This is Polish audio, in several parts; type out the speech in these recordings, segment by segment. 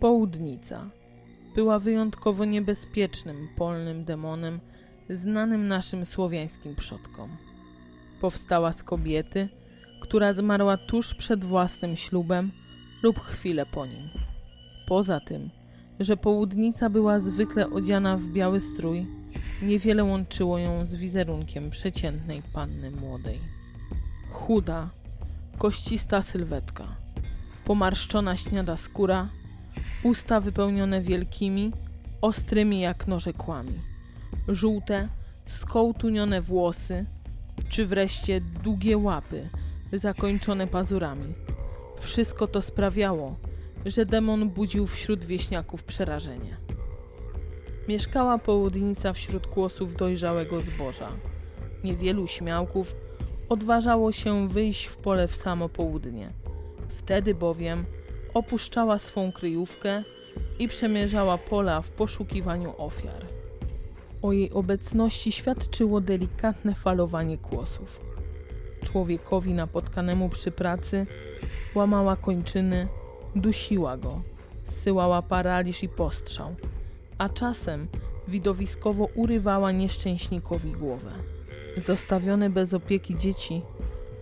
Południca była wyjątkowo niebezpiecznym polnym demonem znanym naszym słowiańskim przodkom. Powstała z kobiety, która zmarła tuż przed własnym ślubem lub chwilę po nim. Poza tym, że południca była zwykle odziana w biały strój, niewiele łączyło ją z wizerunkiem przeciętnej panny młodej. Chuda, koścista sylwetka, pomarszczona śniada skóra, usta wypełnione wielkimi, ostrymi jak noże kłami, żółte, skołtunione włosy, czy wreszcie długie łapy zakończone pazurami. Wszystko to sprawiało, że demon budził wśród wieśniaków przerażenie. Mieszkała południca wśród kłosów dojrzałego zboża. Niewielu śmiałków odważało się wyjść w pole w samo południe. Wtedy bowiem opuszczała swą kryjówkę i przemierzała pola w poszukiwaniu ofiar. O jej obecności świadczyło delikatne falowanie kłosów. Człowiekowi napotkanemu przy pracy łamała kończyny, dusiła go, zsyłała paraliż i postrzał, a czasem widowiskowo urywała nieszczęśnikowi głowę. Zostawione bez opieki dzieci,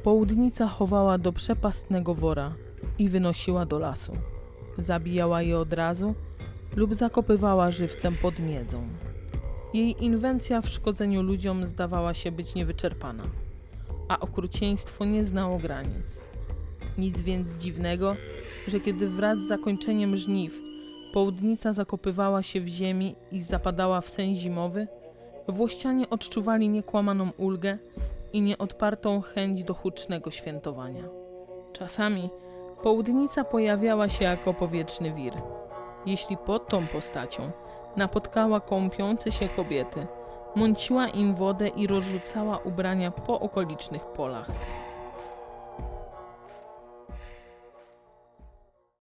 południca chowała do przepastnego wora i wynosiła do lasu. Zabijała je od razu lub zakopywała żywcem pod miedzą. Jej inwencja w szkodzeniu ludziom zdawała się być niewyczerpana, a okrucieństwo nie znało granic. Nic więc dziwnego, że kiedy wraz z zakończeniem żniw południca zakopywała się w ziemi i zapadała w sen zimowy, Włościanie odczuwali niekłamaną ulgę i nieodpartą chęć do hucznego świętowania. Czasami południca pojawiała się jako powietrzny wir. Jeśli pod tą postacią napotkała kąpiące się kobiety, mąciła im wodę i rozrzucała ubrania po okolicznych polach.